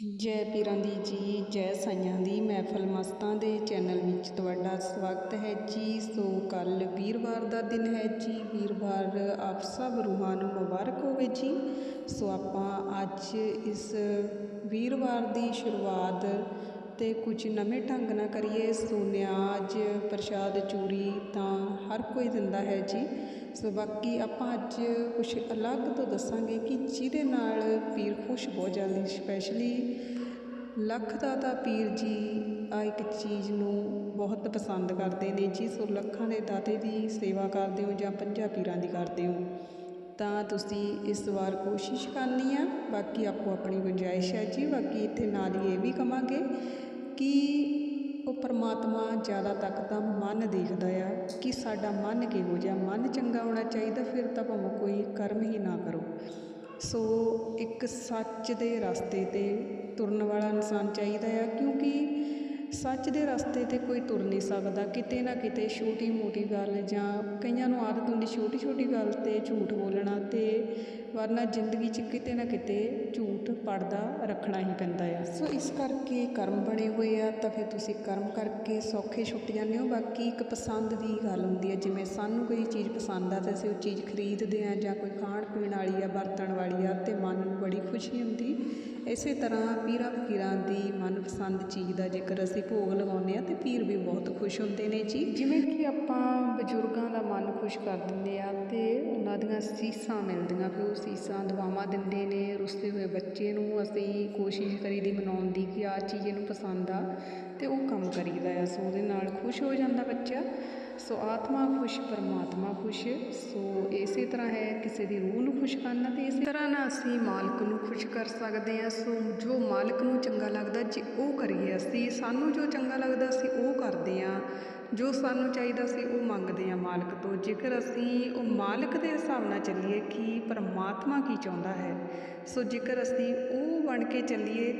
ਜੈ ਪੀਰਾਂ ਦੀ ਜੀ, ਜੈ ਸਾਈਆਂ ਦੀ ਮਹਿਫਲ ਮਸਤਾਂ ਦੇ ਚੈਨਲ ਵਿੱਚ ਤੁਹਾਡਾ ਸਵਾਗਤ ਹੈ ਜੀ। ਸੋ ਕੱਲ ਵੀਰਵਾਰ ਦਾ ਦਿਨ ਹੈ ਜੀ। ਵੀਰਵਾਰ ਆਪ ਸਭ ਰੂਹਾਂ ਨੂੰ ਮੁਬਾਰਕ ਹੋਵੇ ਜੀ। ਸੋ ਆਪਾਂ ਅੱਜ ਇਸ ਵੀਰਵਾਰ ਦੀ ਸ਼ੁਰੂਆਤ ਅਤੇ ਕੁਝ ਨਵੇਂ ਢੰਗ ਨਾਲ ਕਰੀਏ ਸੁਨਿਆਜ ਪ੍ਰਸ਼ਾਦ, ਚੂਰੀ ਤਾਂ ਹਰ ਕੋਈ ਦਿੰਦਾ ਹੈ ਜੀ। ਸੋ ਬਾਕੀ ਆਪਾਂ ਅੱਜ ਕੁਝ ਅਲੱਗ ਤੋਂ ਦੱਸਾਂਗੇ ਕਿ ਜਿਹਦੇ ਨਾਲ ਪੀਰ ਖੁਸ਼ ਹੋ ਜਾਂਦੇ ਸਪੈਸ਼ਲੀ ਲੱਖ ਦਾਤਾ ਪੀਰ ਜੀ ਆ ਇੱਕ ਚੀਜ਼ ਨੂੰ ਬਹੁਤ ਪਸੰਦ ਕਰਦੇ ਨੇ ਜੀ। ਸੋ ਲੱਖਾਂ ਦੇ ਦਾਤੇ ਦੀ ਸੇਵਾ ਕਰਦੇ ਹੋ ਜਾਂ ਪੰਜਾਂ ਪੀਰਾਂ ਦੀ ਕਰਦੇ ਹੋ, ਤਾਂ ਤੁਸੀਂ ਇਸ ਵਾਰ ਕੋਸ਼ਿਸ਼ ਕਰਨੀ ਆ। ਬਾਕੀ ਆਪੋ ਆਪਣੀ ਗੁੰਜਾਇਸ਼ ਹੈ ਜੀ। ਬਾਕੀ ਇੱਥੇ ਨਾਲ ਹੀ ਇਹ ਵੀ ਕਵਾਂਗੇ ਕਿ ਉਹ ਪਰਮਾਤਮਾ ਜ਼ਿਆਦਾ ਤੱਕ ਤਾਂ ਮਨ ਦੇਖਦਾ ਆ ਕਿ ਸਾਡਾ ਮਨ ਕਿਹੋ ਜਿਹਾ, ਮਨ ਚੰਗਾ ਹੋਣਾ ਚਾਹੀਦਾ, ਫਿਰ ਤਾਂ ਭਾਵੇਂ ਕੋਈ ਕਰਮ ਹੀ ਨਾ ਕਰੋ। ਸੋ ਇੱਕ ਸੱਚ ਦੇ ਰਸਤੇ ਤੇ ਤੁਰਨ ਵਾਲਾ ਇਨਸਾਨ ਚਾਹੀਦਾ ਆ, ਕਿਉਂਕਿ ਸੱਚ ਦੇ ਰਸਤੇ ਤੇ ਕੋਈ ਤੁਰ ਨਹੀਂ ਸਕਦਾ। ਕਿਤੇ ਨਾ ਕਿਤੇ ਛੋਟੀ ਮੋਟੀ ਗੱਲ ਜਾਂ ਕਈਆਂ ਨੂੰ ਆਦਤ ਹੁੰਦੀ ਛੋਟੀ ਛੋਟੀ ਗੱਲ ਤੇ ਝੂਠ ਬੋਲਣਾ ਤੇ, ਵਰਨਾ ਜ਼ਿੰਦਗੀ 'ਚ ਕਿਤੇ ਨਾ ਕਿਤੇ ਝੂਠ ਪੜਦਾ ਰੱਖਣਾ ਹੀ ਪੈਂਦਾ ਆ। ਸੋ ਇਸ ਕਰਕੇ ਕਰਮ ਬਣੇ ਹੋਏ ਆ, ਤਾਂ ਫਿਰ ਤੁਸੀਂ ਕਰਮ ਕਰਕੇ ਸੌਖੇ ਛੁੱਟ ਜਾਂਦੇ ਹੋ। ਬਾਕੀ ਇੱਕ ਪਸੰਦ ਦੀ ਗੱਲ ਹੁੰਦੀ ਹੈ ਜਿਵੇਂ ਸਾਨੂੰ ਕੋਈ ਚੀਜ਼ ਪਸੰਦ ਆ, ਤਾਂ ਅਸੀਂ ਉਹ ਚੀਜ਼ ਖਰੀਦਦੇ ਆ ਜਾਂ ਕੋਈ ਖਾਣ ਪੀਣ ਵਾਲੀ ਆ, ਵਰਤਣ ਵਾਲੀ ਆ, ਤੇ ਮਨ ਨੂੰ ਬੜੀ ਖੁਸ਼ੀ ਹੁੰਦੀ। ਇਸੇ ਤਰ੍ਹਾਂ ਪੀਰਾਂ ਫਕੀਰਾਂ ਦੀ ਮਨਪਸੰਦ ਚੀਜ਼ ਦਾ ਜੇਕਰ ਅਸੀਂ ਭੋਗ ਲਗਾਉਂਦੇ ਆ ਤੇ ਪੀਰ ਵੀ ਬਹੁਤ ਖੁਸ਼ ਹੁੰਦੇ ਨੇ ਜੀ। ਜਿਵੇਂ ਕਿ ਆਪਾਂ ਬਜ਼ੁਰਗਾਂ ਦਾ ਮਨ ਖੁਸ਼ ਕਰ ਦਿੰਦੇ ਆ ਤੇ ਉਹਨਾਂ ਦੀਆਂ ਸੀਸਾਂ ਮਿਲਦੀਆਂ ਫਿਰ ਉਹ ਸੀਸਾਂ ਦੁਆਵਾਂ ਦਿੰਦੇ ਨੇ, ਰੁੱਸੇ ਹੋਏ ਬੱਚੇ ਨੂੰ ਅਸੀਂ ਕੋਸ਼ਿਸ਼ ਕਰੀਦੀ ਮਨਾਉਣ ਦੀ ਕਿ ਆ ਚੀਜ਼ ਇਹਨੂੰ ਪਸੰਦ ਆ ਤੇ ਉਹ ਕੰਮ ਕਰੀਦਾ ਆ, ਸੋ ਉਹਦੇ ਨਾਲ ਖੁਸ਼ ਹੋ ਜਾਂਦਾ ਬੱਚਾ। ਸੋ ਆਤਮਾ ਖੁਸ਼, ਪਰਮਾਤਮਾ ਖੁਸ਼। ਸੋ ਇਸੇ ਤਰ੍ਹਾਂ ਹੈ ਕਿਸੇ ਦੀ ਰੂਹ ਨੂੰ ਖੁਸ਼ ਕਰਨਾ ਤੇ ਇਸੇ ਤਰ੍ਹਾਂ ਨਾਲ ਅਸੀਂ ਮਾਲਕ ਨੂੰ ਖੁਸ਼ ਕਰ ਸਕਦੇ ਹਾਂ। ਸੋ ਜੋ ਮਾਲਕ ਨੂੰ ਚੰਗਾ ਲੱਗਦਾ, ਜੇ ਉਹ ਕਰੀਏ ਅਸੀਂ, ਸਾਨੂੰ ਜੋ ਚੰਗਾ ਲੱਗਦਾ ਅਸੀਂ ਉਹ ਕਰਦੇ ਹਾਂ। ਜੋ ਸਾਨੂੰ ਚਾਹੀਦਾ ਸੀ ਉਹ ਮੰਗਦੇ ਹਾਂ ਮਾਲਕ ਤੋਂ। ਜੇਕਰ ਅਸੀਂ ਉਹ ਮਾਲਕ ਦੇ ਹਿਸਾਬ ਨਾਲ ਚੱਲੀਏ, ਕਿ ਪਰਮਾਤਮਾ ਕੀ ਚਾਹੁੰਦਾ ਹੈ? ਸੋ ਜੇਕਰ ਅਸੀਂ ਉਹ ਬਣ ਕੇ ਚੱਲੀਏ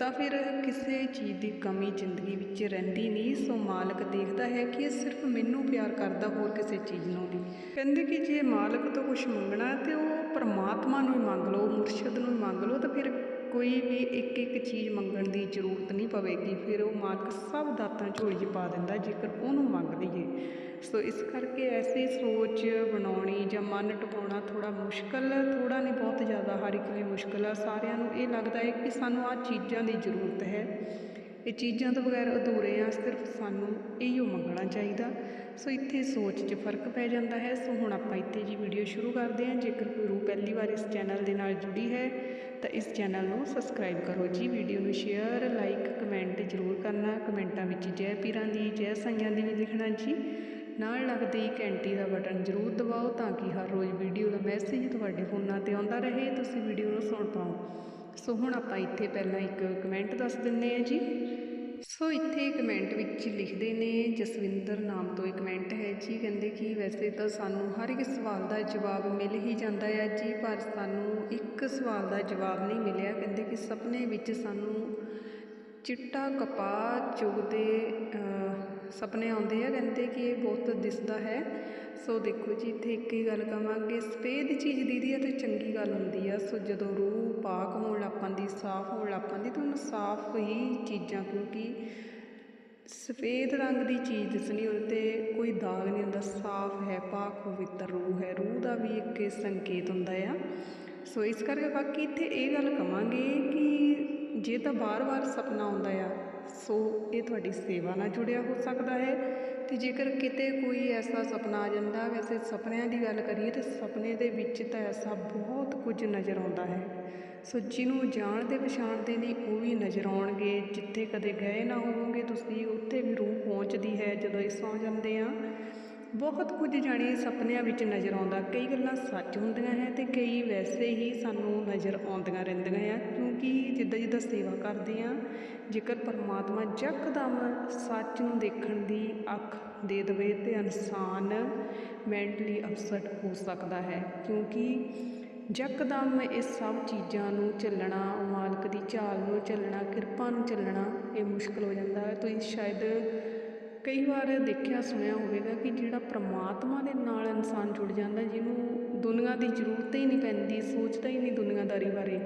ਤਾਂ ਫਿਰ ਕਿਸੇ ਚੀਜ਼ ਦੀ ਕਮੀ ਜ਼ਿੰਦਗੀ ਵਿੱਚ ਰਹਿੰਦੀ ਨਹੀਂ, ਸੋ ਮਾਲਕ ਦੇਖਦਾ ਹੈ ਕਿ ਇਹ ਸਿਰਫ ਮੈਨੂੰ ਪਿਆਰ ਕਰਦਾ ਹੋਰ ਕਿਸੇ ਚੀਜ਼ ਨੂੰ ਨਹੀਂ ਕਹਿੰਦੇ ਕਿ ਜੇ ਮਾਲਕ ਤੋਂ ਕੁਝ ਮੰਗਣਾ ਤੇ ਉਹ ਪਰਮਾਤਮਾ ਨੂੰ ਹੀ ਮੰਗ ਲਓ, ਮੁਰਸ਼ਿਦ ਨੂੰ ਹੀ ਮੰਗ ਲਓ, ਤਾਂ ਫਿਰ ਕੋਈ ਵੀ ਇੱਕ ਇੱਕ ਚੀਜ਼ ਮੰਗਣ ਦੀ ਜ਼ਰੂਰਤ ਨਹੀਂ ਪਵੇਗੀ। ਫਿਰ ਉਹ ਮਾਲਕ ਸਭ ਦਾਤਾਂ ਝੋਲੀ 'ਚ ਪਾ ਦਿੰਦਾ ਜੇਕਰ ਉਹਨੂੰ ਮੰਗ ਲਈਏ। ਸੋ ਇਸ ਕਰਕੇ ਐਸੀ ਸੋਚ ਬਣਾਉਣੀ ਜਾਂ ਮਨ ਟਿਕਾਉਣਾ ਥੋੜ੍ਹਾ ਮੁਸ਼ਕਲ, ਥੋੜ੍ਹਾ ਨਹੀਂ, ਬਹੁਤ ਜ਼ਿਆਦਾ ਹਰ ਇੱਕ ਲਈ ਮੁਸ਼ਕਲ ਆ। ਸਾਰਿਆਂ ਨੂੰ ਇਹ ਲੱਗਦਾ ਹੈ ਕਿ ਸਾਨੂੰ ਆਹ ਚੀਜ਼ਾਂ ਦੀ ਜ਼ਰੂਰਤ ਹੈ। ਇਹ ਚੀਜ਼ਾਂ ਤੋਂ ਬਗੈਰ ਅਧੂਰੇ ਆ, ਸਿਰਫ ਸਾਨੂੰ ਇਹੀਓ ਮੰਗਣਾ ਚਾਹੀਦਾ। ਸੋ ਇੱਥੇ ਸੋਚ 'ਚ ਫ਼ਰਕ ਪੈ ਜਾਂਦਾ ਹੈ। ਸੋ ਹੁਣ ਆਪਾਂ ਇੱਥੇ ਜੀ ਵੀਡੀਓ ਸ਼ੁਰੂ ਕਰਦੇ ਹਾਂ। ਜੇਕਰ ਕੋਈ ਰੂਹ ਪਹਿਲੀ ਵਾਰ ਇਸ ਚੈਨਲ ਦੇ ਨਾਲ ਜੁੜੀ ਹੈ, ਤਾਂ ਇਸ ਚੈਨਲ ਨੂੰ ਸਬਸਕ੍ਰਾਈਬ ਕਰੋ ਜੀ। ਵੀਡੀਓ ਨੂੰ ਸ਼ੇਅਰ, ਲਾਈਕ, ਕਮੈਂਟ ਜ਼ਰੂਰ ਕਰਨਾ। ਕਮੈਂਟਾਂ ਵਿੱਚ ਜੈ ਪੀਰਾਂ ਦੀ, ਜੈ ਸਾਈਆਂ ਦੀ ਵੀ ਲਿਖਣਾ ਜੀ। ਨਾਲ ਲੱਗਦੇ ਹੀ ਘੰਟੀ ਦਾ ਬਟਨ ਜ਼ਰੂਰ ਦਬਾਓ ਤਾਂ ਕਿ ਹਰ ਰੋਜ਼ ਵੀਡੀਓ ਦਾ ਮੈਸੇਜ ਤੁਹਾਡੇ ਫੋਨਾਂ ਤੇ ਆਉਂਦਾ ਰਹੇ, ਤੁਸੀਂ ਵੀਡੀਓ ਨੂੰ ਸੁਣ ਪਾਓ। ਸੋ ਹੁਣ ਆਪਾਂ ਇੱਥੇ ਪਹਿਲਾਂ ਇੱਕ ਕਮੈਂਟ ਦੱਸ ਦਿੰਨੇ ਆ ਜੀ। ਸੋ ਇੱਥੇ ਕਮੈਂਟ ਵਿੱਚ ਲਿਖਦੇ ਨੇ, ਜਸਵਿੰਦਰ ਨਾਮ ਤੋਂ ਇੱਕ ਕਮੈਂਟ ਹੈ ਜੀ, ਕਹਿੰਦੇ ਕਿ ਵੈਸੇ ਤਾਂ ਸਾਨੂੰ ਹਰ ਇੱਕ ਸਵਾਲ ਦਾ ਜਵਾਬ ਮਿਲ ਹੀ ਜਾਂਦਾ ਹੈ ਜੀ, ਪਰ ਸਾਨੂੰ ਇੱਕ ਸਵਾਲ ਦਾ ਜਵਾਬ ਨਹੀਂ ਮਿਲਿਆ। ਕਹਿੰਦੇ ਕਿ ਸੁਪਨੇ ਵਿੱਚ ਸਾਨੂੰ ਚਿੱਟਾ ਕਪਾਹ ਚੁਗਦੇ ਸੁਪਨੇ ਆਉਂਦੇ ਆ, ਕਹਿੰਦੇ ਕਿ ਇਹ ਬਹੁਤ ਦਿਸਦਾ ਹੈ। ਸੋ ਦੇਖੋ ਜੀ, ਇੱਥੇ ਇੱਕ ਹੀ ਗੱਲ ਕਵਾਂਗੇ ਸਫੇਦ ਚੀਜ਼ ਦੀਦੀ ਆ ਤੇ ਚੰਗੀ ਗੱਲ ਹੁੰਦੀ ਆ। ਸੋ ਜਦੋਂ ਰੂਹ ਪਾਕ ਹੋਣ ਲੱਪਾਂਦੀ ਸਾਫ਼ ਹੋਣ ਲੱਪਾਂਦੀ ਤਾਂ ਉਹਨੂੰ ਸਾਫ਼ ਹੀ ਚੀਜ਼ਾਂ, ਕਿਉਂਕਿ ਸਫੇਦ ਰੰਗ ਦੀ ਚੀਜ਼ ਦਿਸਣੀ, ਉਹਦੇ ਤੇ ਕੋਈ ਦਾਗ ਨਹੀਂ ਹੁੰਦਾ, ਸਾਫ਼ ਹੈ, ਪਾਕ ਪਵਿੱਤਰ ਰੂਹ ਹੈ। ਰੂਹ ਦਾ ਵੀ ਇੱਕ ਸੰਕੇਤ ਹੁੰਦਾ ਆ। ਸੋ ਇਸ ਕਰਕੇ ਬਾਕੀ ਇੱਥੇ ਇਹ ਗੱਲ ਕਵਾਂਗੇ ਕਿ ਜੇ ਤਾਂ ਵਾਰ ਵਾਰ ਸੁਪਨਾ ਆਉਂਦਾ ਆ, ਸੋ ਇਹ ਤੁਹਾਡੀ ਸੇਵਾ ਨਾਲ ਜੁੜਿਆ ਹੋ ਸਕਦਾ ਹੈ। ਤੇ ਜੇਕਰ ਕਿਤੇ ਕੋਈ ਐਸਾ ਸੁਪਨਾ ਆ ਜਾਂਦਾ, ਵੈਸੇ ਸੁਪਨਿਆਂ ਦੀ ਗੱਲ ਕਰੀਏ ਤਾਂ ਸੁਪਨੇ ਦੇ ਵਿੱਚ ਤਾਂ ਐਸਾ ਬਹੁਤ ਕੁਝ ਨਜ਼ਰ ਆਉਂਦਾ ਹੈ। ਸੋ ਜਿਹਨੂੰ ਜਾਣਦੇ ਪਛਾਣਦੇ ਨੇ ਉਹ ਵੀ ਨਜ਼ਰ ਆਉਣਗੇ। ਜਿੱਥੇ ਕਦੇ ਗਏ ਨਾ ਹੋਵੋਗੇ, ਤੁਸੀਂ ਉੱਥੇ ਵੀ ਰੂਹ ਪਹੁੰਚਦੀ ਹੈ ਜਦੋਂ ਇਹ ਸੌ ਜਾਂਦੇ ਆ। ਬਹੁਤ ਕੁਝ ਜਾਣੀ ਸੁਪਨਿਆਂ ਵਿੱਚ ਨਜ਼ਰ ਆਉਂਦਾ, ਕਈ ਗੱਲਾਂ ਸੱਚ ਹੁੰਦੀਆਂ ਹੈ ਅਤੇ ਕਈ ਵੈਸੇ ਹੀ ਸਾਨੂੰ ਨਜ਼ਰ ਆਉਂਦੀਆਂ ਰਹਿੰਦੀਆਂ ਆ, ਕਿਉਂਕਿ ਜਿੱਦਾਂ ਜਿੱਦਾਂ ਸੇਵਾ ਕਰਦੇ ਆ ਜੇਕਰ ਪਰਮਾਤਮਾ ਯਕਦਮ ਸੱਚ ਨੂੰ ਦੇਖਣ ਦੀ ਅੱਖ ਦੇ ਦੇਵੇ ਤੇ ਇਨਸਾਨ ਮੈਂਟਲੀ ਅਪਸੈਟ ਹੋ ਸਕਦਾ ਹੈ, ਕਿਉਂਕਿ ਯਕਦਮ ਇਹ ਸਭ ਚੀਜ਼ਾਂ ਨੂੰ ਚੱਲਣਾ, ਮਾਲਕ ਦੀ ਝਾਲ ਨੂੰ ਚੱਲਣਾ, ਕਿਰਪਾ ਨੂੰ ਚੱਲਣਾ, ਇਹ ਮੁਸ਼ਕਲ ਹੋ ਜਾਂਦਾ ਹੈ। ਤੁਸੀਂ ਸ਼ਾਇਦ ਕਈ ਵਾਰ ਦੇਖਿਆ, ਸੁਣਿਆ ਹੋਵੇਗਾ ਕਿ ਜਿਹੜਾ ਪ੍ਰਮਾਤਮਾ ਦੇ ਨਾਲ ਇਨਸਾਨ ਜੁੜ ਜਾਂਦਾ, ਜਿਹਨੂੰ ਦੁਨੀਆ ਦੀ ਜ਼ਰੂਰਤ ਹੀ ਨਹੀਂ ਪੈਂਦੀ, ਸੋਚਦਾ ਹੀ ਨਹੀਂ ਦੁਨੀਆਦਾਰੀ ਬਾਰੇ।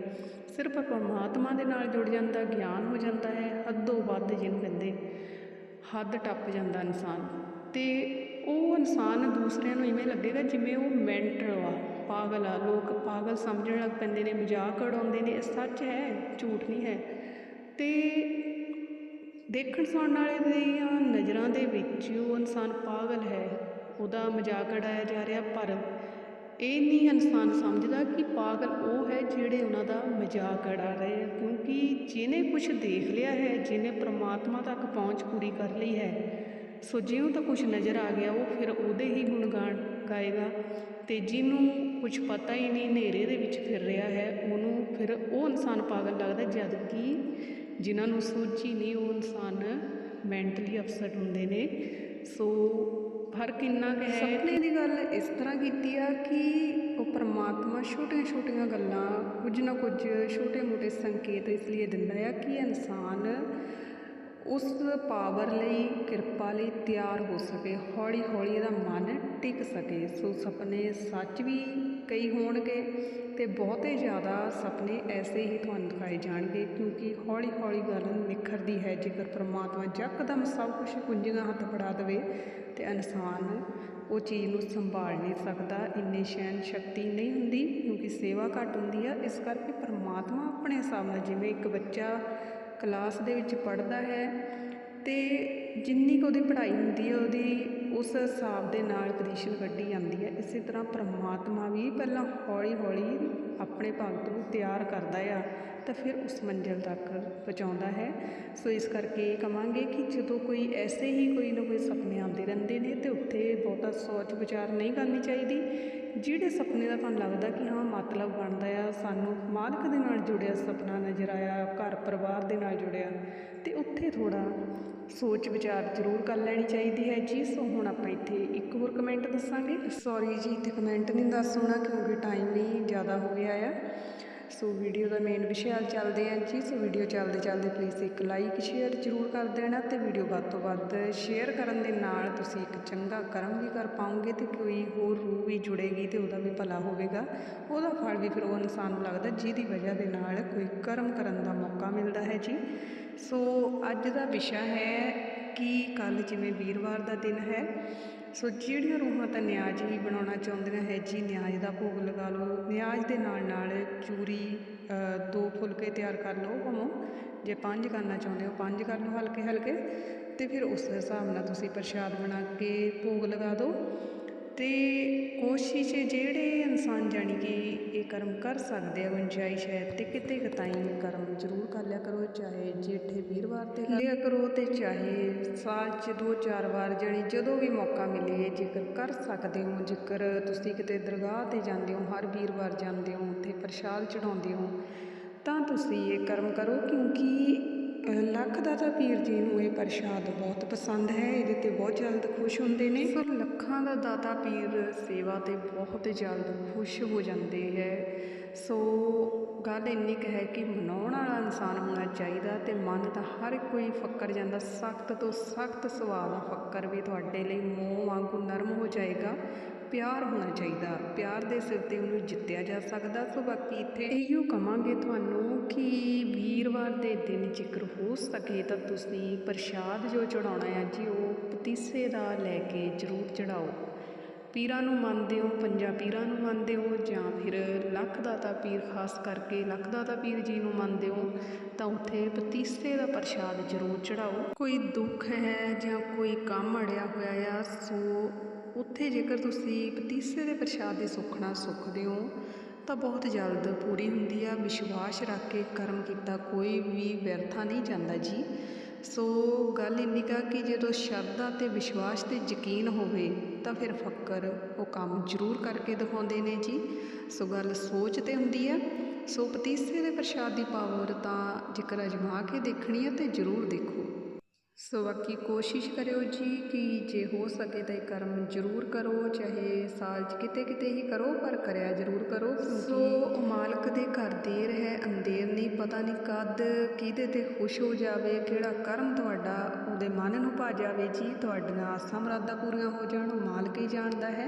ਸਿਰਫ ਪਰਮਾਤਮਾ ਦੇ ਨਾਲ ਜੁੜ ਜਾਂਦਾ, ਗਿਆਨ ਹੋ ਜਾਂਦਾ ਹੈ ਹੱਦੋਂ ਵੱਧ ਜਿਹਨੂੰ ਕਹਿੰਦੇ ਹੱਦ ਟੱਪ ਜਾਂਦਾ ਇਨਸਾਨ। ਤੇ ਉਹ ਇਨਸਾਨ ਦੂਸਰਿਆਂ ਨੂੰ ਇਵੇਂ ਲੱਗੇਗਾ ਜਿਵੇਂ ਉਹ ਮੈਂਟਲ ਆ, ਪਾਗਲ ਆ, ਲੋਕ ਪਾਗਲ ਸਮਝਣ ਲੱਗ ਪੈਂਦੇ ਨੇ, ਮਜ਼ਾਕ ਉਡਾਉਂਦੇ ਨੇ, ਇਹ ਸੱਚ ਹੈ, ਝੂਠ ਨਹੀਂ ਹੈ। ਤੇ ਦੇਖਣ ਸੁਣਨ ਵਾਲੇ ਦੀਆਂ ਨਜ਼ਰਾਂ ਦੇ ਵਿੱਚ ਉਹ ਇਨਸਾਨ ਪਾਗਲ ਹੈ। ਉਹਦਾ ਮਜ਼ਾਕ ਉਡਾਇਆ ਜਾ ਰਿਹਾ, ਪਰ ਇਹ ਨਹੀਂ ਇਨਸਾਨ ਸਮਝਦਾ ਕਿ ਪਾਗਲ ਉਹ ਹੈ ਜਿਹੜੇ ਉਹਨਾਂ ਦਾ ਮਜ਼ਾਕ ਉਡਾ ਰਹੇ ਆ, ਕਿਉਂਕਿ ਜਿਹਨੇ ਕੁਝ ਦੇਖ ਲਿਆ ਹੈ, ਜਿਹਨੇ ਪ੍ਰਮਾਤਮਾ ਤੱਕ ਪਹੁੰਚ ਪੂਰੀ ਕਰ ਲਈ ਹੈ, ਸੋ ਜਿਉਂ ਤਾਂ ਕੁਝ ਨਜ਼ਰ ਆ ਗਿਆ, ਉਹ ਫਿਰ ਉਹਦੇ ਹੀ ਗੁਣਗਾਨ ਗਾਏਗਾ ਤੇ ਜਿਹਨੂੰ ਕੁਝ ਪਤਾ ਹੀ ਨਹੀਂ, ਹਨੇਰੇ ਦੇ ਵਿੱਚ ਫਿਰ ਰਿਹਾ ਹੈ, ਉਹਨੂੰ ਫਿਰ ਉਹ ਇਨਸਾਨ ਪਾਗਲ ਲੱਗਦਾ ਜਦ ਕਿ ਜਿਨ੍ਹਾਂ ਨੂੰ ਸੋਝੀ ਨਹੀਂ ਉਹ ਇਨਸਾਨ ਮੈਂਟਲੀ ਅਪਸੈਟ ਹੁੰਦੇ ਨੇ। ਸੋ ਫ਼ਰਕ ਇੰਨਾ ਕੁ ਹੈ ਸੁਪਨੇ ਦੀ ਗੱਲ ਇਸ ਤਰ੍ਹਾਂ ਕੀਤੀ ਆ ਕਿ ਉਹ ਪਰਮਾਤਮਾ ਛੋਟੀਆਂ ਛੋਟੀਆਂ ਗੱਲਾਂ ਕੁਝ ਨਾ ਕੁਝ ਛੋਟੇ ਮੋਟੇ ਸੰਕੇਤ ਇਸ ਲਈ ਦਿੰਦਾ ਆ ਕਿ ਇਨਸਾਨ ਉਸ ਪਾਵਰ ਲਈ ਕਿਰਪਾ ਲਈ ਤਿਆਰ ਹੋ ਸਕੇ ਹੌਲੀ ਹੌਲੀ ਇਹਦਾ ਮਨ ਟਿਕ ਸਕੇ। ਸੋ ਸੁਪਨੇ ਸੱਚ ਵੀ ਕਈ ਹੋਣਗੇ ਅਤੇ ਬਹੁਤੇ ਜ਼ਿਆਦਾ ਸੁਪਨੇ ਐਸੇ ਹੀ ਤੁਹਾਨੂੰ ਦਿਖਾਏ ਜਾਣਗੇ ਕਿਉਂਕਿ ਹੌਲੀ ਹੌਲੀ ਗੱਲ ਨਿਖਰਦੀ ਹੈ, ਜੇਕਰ ਪ੍ਰਮਾਤਮਾ ਯਕਦਮ ਸਭ ਕੁਝ ਕੁੰਜੀਆਂ ਹੱਥ ਫੜਾ ਦੇਵੇ ਤੇ ਇਨਸਾਨ ਉਹ ਚੀਜ਼ ਨੂੰ ਸੰਭਾਲ ਨਹੀਂ ਸਕਦਾ। ਇੰਨੀ ਸ਼ੈਨ ਸ਼ਕਤੀ ਨਹੀਂ ਹੁੰਦੀ ਕਿਉਂਕਿ ਸੇਵਾ ਘੱਟ ਹੁੰਦੀ ਆ। ਇਸ ਕਰਕੇ ਪ੍ਰਮਾਤਮਾ ਆਪਣੇ ਹਿਸਾਬ ਨਾਲ ਜਿਵੇਂ ਇੱਕ ਬੱਚਾ ਕਲਾਸ ਦੇ ਵਿੱਚ ਪੜ੍ਹਦਾ ਹੈ ਤੇ ਜਿੰਨੀ ਕੁ ਉਹਦੀ ਪੜ੍ਹਾਈ ਹੁੰਦੀ ਹੈ ਉਹਦੀ ਉਸ ਹਿਸਾਬ ਦੇ ਨਾਲ ਪੋਜੀਸ਼ਨ ਕੱਢੀ ਜਾਂਦੀ ਹੈ, ਇਸੇ ਤਰ੍ਹਾਂ ਪਰਮਾਤਮਾ ਵੀ ਪਹਿਲਾਂ ਹੌਲੀ ਹੌਲੀ ਆਪਣੇ ਭਗਤ ਨੂੰ ਤਿਆਰ ਕਰਦਾ ਆ ਤਾਂ ਫਿਰ ਉਸ ਮੰਜ਼ਿਲ ਤੱਕ ਪਹੁੰਚਾਉਂਦਾ ਹੈ। ਸੋ ਇਸ ਕਰਕੇ ਇਹ ਕਵਾਂਗੇ ਕਿ ਜਦੋਂ ਕੋਈ ਐਸੇ ਹੀ ਕੋਈ ਨਾ ਕੋਈ ਸੁਪਨੇ ਆਉਂਦੇ ਰਹਿੰਦੇ ਨੇ ਤੇ ਉੱਥੇ ਬਹੁਤਾ ਸੋਚ ਵਿਚਾਰ ਨਹੀਂ ਕਰਨੀ ਚਾਹੀਦੀ। ਜਿਹੜੇ ਸੁਪਨੇ ਦਾ ਤੁਹਾਨੂੰ ਲੱਗਦਾ ਕਿ ਹਾਂ ਮਤਲਬ ਬਣਦਾ ਆ, ਸਾਨੂੰ ਮਾਲਕ ਦੇ ਨਾਲ ਜੁੜਿਆ ਸੁਪਨਾ ਨਜ਼ਰ ਆਇਆ ਘਰ ਪਰਿਵਾਰ ਦੇ ਨਾਲ ਜੁੜਿਆ, ਤੇ ਉੱਥੇ ਥੋੜਾ ਸੋਚ ਵਿਚਾਰ ਜ਼ਰੂਰ ਕਰ ਲੈਣੀ ਚਾਹੀਦੀ ਹੈ ਜੀ। ਸੋ ਹੁਣ ਆਪਾਂ ਇੱਥੇ ਇੱਕ ਹੋਰ ਕਮੈਂਟ ਦੱਸਾਂਗੇ। ਸੌਰੀ ਜੀ, ਇੱਥੇ ਕਮੈਂਟ ਨਹੀਂ ਦੱਸ ਹੋਣਾ ਕਿਉਂਕਿ ਟਾਈਮ ਵੀ ਜ਼ਿਆਦਾ ਹੋ ਗਿਆ ਆ। ਸੋ ਵੀਡੀਓ ਦਾ ਮੇਨ ਵਿਸ਼ੇ ਹਾਲ ਚੱਲਦੇ ਆ ਜੀ। ਸੋ ਵੀਡੀਓ ਚੱਲਦੇ ਚੱਲਦੇ ਪਲੀਜ਼ ਇੱਕ ਲਾਈਕ ਸ਼ੇਅਰ ਜ਼ਰੂਰ ਕਰ ਦੇਣਾ ਤੇ ਵੀਡੀਓ ਵੱਧ ਤੋਂ ਵੱਧ ਸ਼ੇਅਰ ਕਰਨ ਦੇ ਨਾਲ ਤੁਸੀਂ ਇੱਕ ਚੰਗਾ ਕਰਮ ਵੀ ਕਰ ਪਾਓਗੇ ਤੇ ਕੋਈ ਹੋਰ ਰੂਹ ਵੀ ਜੁੜੇਗੀ ਤੇ ਉਹਦਾ ਵੀ ਭਲਾ ਹੋਵੇਗਾ। ਉਹਦਾ ਫਲ ਵੀ ਫਿਰ ਉਹ ਇਨਸਾਨ ਨੂੰ ਲੱਗਦਾ ਜਿਹਦੀ ਵਜ੍ਹਾ ਦੇ ਨਾਲ ਕੋਈ ਕਰਮ ਕਰਨ ਦਾ ਮੌਕਾ ਮਿਲਦਾ ਹੈ ਜੀ। ਸੋ ਅੱਜ ਦਾ ਵਿਸ਼ਾ ਹੈ ਕਿ ਕੱਲ ਜਿਵੇਂ ਵੀਰਵਾਰ ਦਾ ਦਿਨ ਹੈ। ਸੋ ਜਿਹੜੀਆਂ ਰੂਹਾਂ ਤਾਂ ਨਿਆਜ ਹੀ ਬਣਾਉਣਾ ਚਾਹੁੰਦੀਆਂ ਹੈ, ਜੀ ਨਿਆਜ ਦਾ ਭੋਗ ਲਗਾ ਲਓ। ਨਿਆਜ ਦੇ ਨਾਲ ਨਾਲ ਚੂਰੀ ਦੋ ਫੁਲਕੇ ਤਿਆਰ ਕਰ ਲਓ ਭਾਵੇਂ। ਜੇ ਪੰਜ ਕਰਨਾ ਚਾਹੁੰਦੇ ਹੋ, ਪੰਜ ਕਰ ਲਓ ਹਲਕੇ ਹਲਕੇ ਤੇ ਫਿਰ ਉਸ ਹਿਸਾਬ ਨਾਲ ਤੁਸੀਂ ਪ੍ਰਸ਼ਾਦ ਬਣਾ ਕੇ ਭੋਗ ਲਗਾ ਦਿਓ। ਤੇ ਕੋਸ਼ਿਸ਼ ਜਿਹੜੇ ਇਨਸਾਨ ਜਾਣੀ ਕਿ ਇਹ ਕਰਮ ਕਰ ਸਕਦੇ ਆ ਗੁੰਜਾਇਸ਼ ਹੈ ਤੇ ਕਿਤੇ ਕਤਾਈ ਕਰਮ ਜ਼ਰੂਰ ਕਰ ਲਿਆ ਕਰੋ, ਚਾਹੇ ਜੇਠੇ ਵੀਰਵਾਰ ਤੇ ਕਰ ਲਿਆ ਕਰੋ ਤੇ ਚਾਹੇ ਸਾਲ 'ਚ ਦੋ ਚਾਰ ਵਾਰ ਜਾਣੀ ਜਦੋਂ ਵੀ ਮੌਕਾ ਮਿਲੇ, ਜੇਕਰ ਕਰ ਸਕਦੇ ਹੋ, ਜੇਕਰ ਤੁਸੀਂ ਕਿਤੇ ਦਰਗਾਹ ਤੇ ਜਾਂਦੇ ਹੋ, ਹਰ ਵੀਰਵਾਰ ਜਾਂਦੇ ਹੋ, ਉੱਥੇ ਪ੍ਰਸ਼ਾਦ ਚੜਾਉਂਦੇ ਹੋ, ਤਾਂ ਤੁਸੀਂ ਇਹ ਕਰਮ ਕਰੋ ਕਿਉਂਕਿ ਲੱਖ ਦਾਤਾ ਪੀਰ ਜੀ ਨੂੰ ਇਹ ਪ੍ਰਸ਼ਾਦ ਬਹੁਤ ਪਸੰਦ ਹੈ, ਇਹਦੇ ਤੇ ਬਹੁਤ ਜਲਦ ਖੁਸ਼ ਹੁੰਦੇ ਨੇ। ਸੋ ਲੱਖਾਂ ਦਾ ਦਾਤਾ ਪੀਰ ਸੇਵਾ ਤੇ ਬਹੁਤ ਜਲਦ ਖੁਸ਼ ਹੋ ਜਾਂਦੇ ਹੈ। ਸੋ ਗੱਲ ਇੰਨੀ ਕੁ ਹੈ ਕਿ ਮਨਾਉਣ ਵਾਲਾ ਇਨਸਾਨ ਹੋਣਾ ਚਾਹੀਦਾ ਤੇ ਮਨ ਤਾਂ ਹਰ ਕੋਈ ਫੱਕਰ ਜਾਂਦਾ, ਸਖਤ ਤੋਂ ਸਖਤ ਸੁਭਾਅ ਦਾ ਫੱਕਰ ਵੀ ਤੁਹਾਡੇ ਲਈ ਮੋਹ ਵਾਂਗੂ ਨਰਮ ਹੋ ਜਾਏਗਾ। ਪਿਆਰ ਹੋਣਾ ਚਾਹੀਦਾ। ਪਿਆਰ ਦੇ ਸਿਰ ਤੇ ਉਹਨੂੰ ਜਿੱਤਿਆ ਜਾ ਸਕਦਾ। ਸੋ ਬਾਕੀ ਇੱਥੇ ਇਹੀਓ ਕਹਾਂਗੇ ਤੁਹਾਨੂੰ ਕਿ ਵੀਰਵਾਰ ਦੇ ਦਿਨ ਜੇਕਰ ਹੋ ਸਕੇ ਤਾਂ ਤੁਸੀਂ ਪ੍ਰਸ਼ਾਦ ਜੋ ਚੜਾਉਣਾ ਹੈ ਜੀ, ਉਹ ਪਤੀਸੇ ਦਾ ਲੈ ਕੇ ਜ਼ਰੂਰ ਚੜਾਓ ਪੀਰਾਂ ਨੂੰ ਮੰਨਦੇ ਹੋ, ਪੰਜਾਂ ਪੀਰਾਂ ਨੂੰ ਮੰਨਦੇ ਹੋ ਜਾਂ ਫਿਰ ਲੱਖ ਦਾਤਾ ਪੀਰ, ਖਾਸ ਕਰਕੇ ਲੱਖ ਦਾਤਾ ਪੀਰ ਜੀ ਨੂੰ ਮੰਨਦੇ ਹੋ, ਤਾਂ ਉੱਥੇ ਪਤੀਸੇ ਦਾ ਪ੍ਰਸ਼ਾਦ ਜ਼ਰੂਰ ਚੜਾਓ ਕੋਈ ਦੁੱਖ ਹੈ ਜਾਂ ਕੋਈ ਕੰਮ ਅੜਿਆ ਹੋਇਆ ਆ, ਸੋ ਉੱਥੇ ਜੇਕਰ ਤੁਸੀਂ ਪਤੀਸੇ ਦੇ ਪ੍ਰਸ਼ਾਦ ਦੀ ਸੁੱਖਣਾ ਸੁੱਖਦੇ ਹੋ, ਤਾਂ ਬਹੁਤ ਜਲਦ ਪੂਰੀ ਹੁੰਦੀ ਆ, ਵਿਸ਼ਵਾਸ ਰੱਖ ਕੇ ਕਰਮ ਕੀਤਾ ਕੋਈ ਵੀ ਵਿਅਰਥਾ ਨਹੀਂ ਜਾਂਦਾ ਜੀ। ਸੋ ਗੱਲ ਇੰਨੀ ਕਾ ਕਿ ਜਦੋਂ ਸ਼ਰਧਾ ਤੇ ਵਿਸ਼ਵਾਸ ਤੇ ਯਕੀਨ ਹੋਵੇ, ਤਾਂ ਫਿਰ ਫੱਕਰ ਉਹ ਕੰਮ ਜ਼ਰੂਰ ਕਰਕੇ ਦਿਖਾਉਂਦੇ ਨੇ ਜੀ। ਸੋ ਗੱਲ ਸੋਚ ਤੇ ਹੁੰਦੀ ਆ। ਸੋ ਪਤੀਸੇ ਦੇ ਪ੍ਰਸ਼ਾਦ ਦੀ ਪਾਵਰ ਤਾਂ ਜੇਕਰ ਅਜਮਾ ਕੇ ਦੇਖਣੀ ਆ, ਤੇ ਜ਼ਰੂਰ ਦੇਖੋ। ਸੋ ਬਾਕੀ ਕੋਸ਼ਿਸ਼ ਕਰਿਓ ਜੀ ਕਿ ਜੇ ਹੋ ਸਕੇ ਤਾਂ ਇਹ ਕਰਮ ਜ਼ਰੂਰ ਕਰੋ ਚਾਹੇ ਸਾਲ 'ਚ ਕਿਤੇ ਕਿਤੇ ਹੀ ਕਰੋ ਪਰ ਕਰਿਆ ਜ਼ਰੂਰ ਕਰੋ ਸੋ ਉਹ ਮਾਲਕ ਦੇ ਘਰ ਦੇਰ ਹੈ ਅੰਧੇਰ ਨਹੀਂ ਪਤਾ ਨਹੀਂ ਕਦ ਕਿਹਦੇ ਤੇ ਖੁਸ਼ ਹੋ ਜਾਵੇ ਕਿਹੜਾ ਕਰਮ ਤੁਹਾਡਾ ਉਹਦੇ ਮਨ ਨੂੰ ਭਾ ਜਾਵੇ ਜੀ ਤੁਹਾਡੀਆਂ ਆਸਾਂ ਮੁਰਾਦਾਂ ਪੂਰੀਆਂ ਹੋ ਜਾਣ ਉਹ ਮਾਲਕ ਹੀ ਜਾਣਦਾ ਹੈ।